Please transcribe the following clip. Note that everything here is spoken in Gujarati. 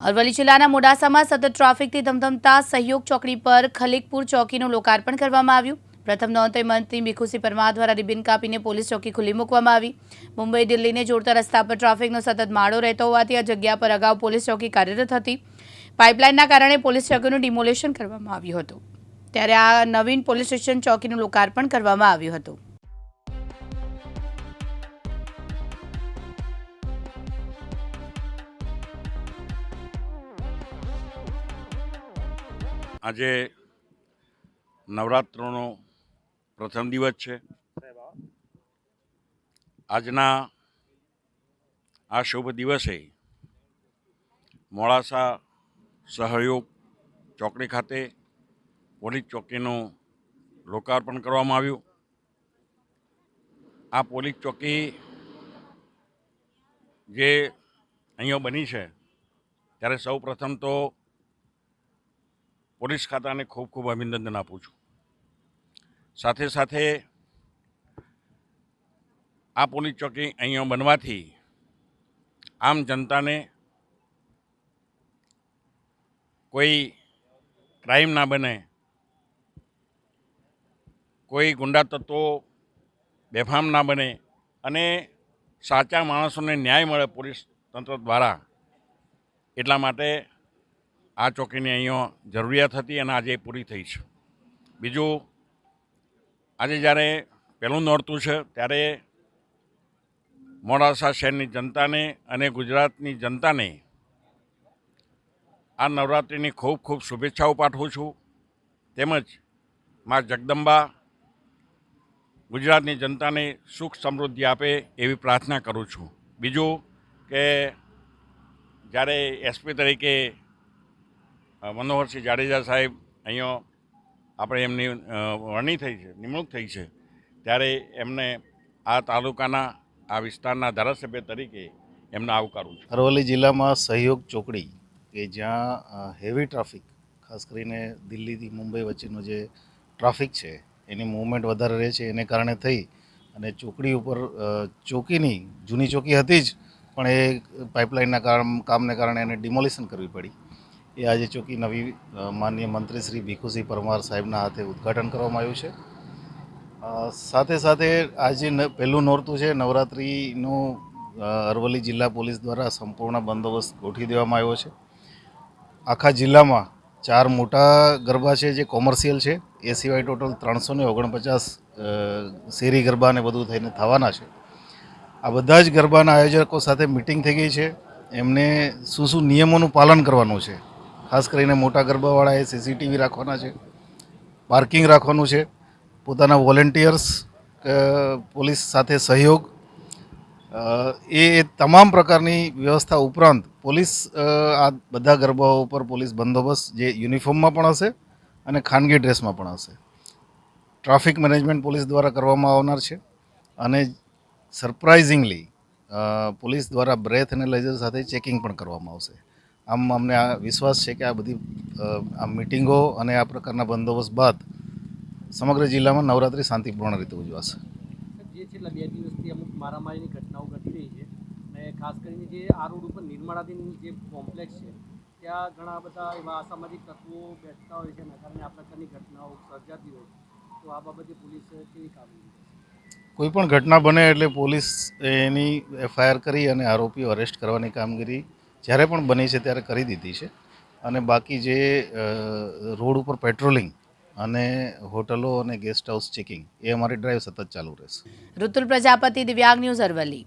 અરવલ્લી જિલ્લાના મોડાસામાં સતત ટ્રાફિકથી ધમધમતા સહયોગ ચોકડી પર ખલીકપુર ચોકીનું લોકાર્પણ કરવામાં આવ્યું. પ્રથમ નોંધે મંત્રી ભીખુસિંહ પરમાર દ્વારા રિબિન કાપીને પોલીસ ચોકી ખુલ્લી મૂકવામાં આવી. મુંબઈ દિલ્હીને જોડતા રસ્તા પર ટ્રાફિકનો સતત માળો રહેતો હોવાથી આ જગ્યા પર અગાઉ પોલીસ ચોકી કાર્યરત હતી. પાઇપલાઇનના કારણે પોલીસ ચોકીનું ડિમોલેશન કરવામાં આવ્યું હતું. ત્યારે આ નવીન પોલીસ સ્ટેશન ચોકીનું લોકાર્પણ કરવામાં આવ્યું હતું. આજે નવરાત્રોનો પ્રથમ દિવસ છે. આજના આ શુભ દિવસે મોડાસા સહયોગ ચોકડી ખાતે પોલીસ ચોકીનું લોકાર્પણ કરવામાં આવ્યું. આ પોલીસ ચોકી જે અહીંયા બની છે, ત્યારે સૌ પ્રથમ તો પોલીસ ખાતાને ખૂબ ખૂબ અભિનંદન આપું છું. સાથે સાથે આ પોલીસ ચોકી અહીંયા બનવાથી આમ જનતાને કોઈ ક્રાઇમ ના બને, કોઈ ગુંડા તત્વો બેફામ ના બને અને સાચા માણસોને ન્યાય મળે પોલીસ તંત્ર દ્વારા એટલા માટે આ ચોકીની અહીંયા જરૂરિયાત હતી અને આજે પૂરી થઈ છે. બીજું, આજે જ્યારે પહેલું નોરતું છે, ત્યારે મોડાસા શહેરની જનતાને અને ગુજરાતની જનતાને આ નવરાત્રિની ખૂબ ખૂબ શુભેચ્છાઓ પાઠવું છું. તેમજ મા જગદંબા ગુજરાતની જનતાને સુખ સમૃદ્ધિ આપે એવી પ્રાર્થના કરું છું. બીજું કે જ્યારે એસપી તરીકે મનોહરસિંહ જાડેજા સાહેબ અહીંયા આપણે એમની વરણી થઈ છે, નિમણૂક થઈ છે. ત્યારે એમને આ તાલુકાના, આ વિસ્તારના ધારાસભ્ય તરીકે એમને આવકારું છું. અરવલ્લી જિલ્લામાં સહયોગ ચોકડી કે જ્યાં હેવી ટ્રાફિક ખાસ કરીને દિલ્હીથી મુંબઈ વચ્ચેનો જે ટ્રાફિક છે, એની મૂવમેન્ટ વધારે રહે છે, એને કારણે થઈ અને ચોકડી ઉપર ચોકીની જૂની ચોકી હતી જ, પણ એ પાઇપલાઇનના કામ, કામને કારણે એને ડિમોલિશન કરવી પડી. એ આજે ચોકી નવી માનનીય મંત્રી શ્રી ભીખુસિંહ પરમાર સાહેબના હાથે ઉદ્ઘાટન કરવામાં આવ્યું છે. સાથે સાથે આજે પહેલું નોરતું છે, નવરાત્રિનું અરવલ્લી જિલ્લા પોલીસ દ્વારા સંપૂર્ણ બંદોબસ્ત ગોઠવી દેવામાં આવ્યો છે. આખા જિલ્લામાં ચાર મોટા ગરબા છે જે કોમર્શિયલ છે. એ સિવાય ટોટલ ત્રણસો ને ઓગણપચાસ શેરી ગરબા ને બધું થઈને થવાના છે. આ બધા જ ગરબાના આયોજકો સાથે મિટિંગ થઈ ગઈ છે. એમને શું શું નિયમોનું પાલન કરવાનું છે? ખાસ કરીને મોટા ગરબાવાળાએ સીસીટીવી રાખવાના છે પાર્કિંગ રાખવાનું છે, પોતાના વોલેન્ટિયર્સ પોલીસ સાથે સહયોગ એ તમામ પ્રકારની વ્યવસ્થા ઉપરાંત પોલીસ આ બધા ગરબાઓ ઉપર પોલીસ બંદોબસ્ત જે યુનિફોર્મમાં પણ હશે અને ખાનગી ડ્રેસમાં પણ હશે. ટ્રાફિક મેનેજમેન્ટ પોલીસ દ્વારા કરવામાં આવનાર છે અને સરપ્રાઇઝિંગલી પોલીસ દ્વારા બ્રેથ અને લેઝર સાથે ચેકિંગ પણ કરવામાં આવશે. આમ અમને આ વિશ્વાસ છે કે આ બધી આ મિટિંગો અને આ પ્રકારના બંદોબસ્ત બાદ સમગ્ર જિલ્લામાં નવરાત્રિ શાંતિપૂર્ણ રીતે ઉજવાશે. જે છેલ્લા બે દિવસથી અમુક મારામારીની ઘટનાઓ ઘટી રહી છે અને ખાસ કરીને જે આ રોડ ઉપર નિર્માણાધીન જે કોમ્પ્લેક્સ છે ત્યાં ઘણા બધા એવા અસામાજિક તત્વો બેઠતા હોય છે એના કારણે આ પ્રકારની ઘટનાઓ સર્જાતી હોય છે. તો આ બાબતે પોલીસ કેવી કામગીરી કોઈ પણ ઘટના બને એટલે પોલીસ એની એફઆઈઆર કરી અને આરોપીઓ અરેસ્ટ કરવાની કામગીરી જ્યારે પણ બની છે ત્યારે કરી દીધી છે. અને બાકી જે રોડ ઉપર પેટ્રોલિંગ અને હોટલો અને ગેસ્ટ હાઉસ ચેકિંગ એ અમારી ડ્રાઈવ સતત ચાલુ રહેશે. ઋતુલ પ્રજાપતિ દિવ્યાંગ ન્યૂઝ અરવલ્લી.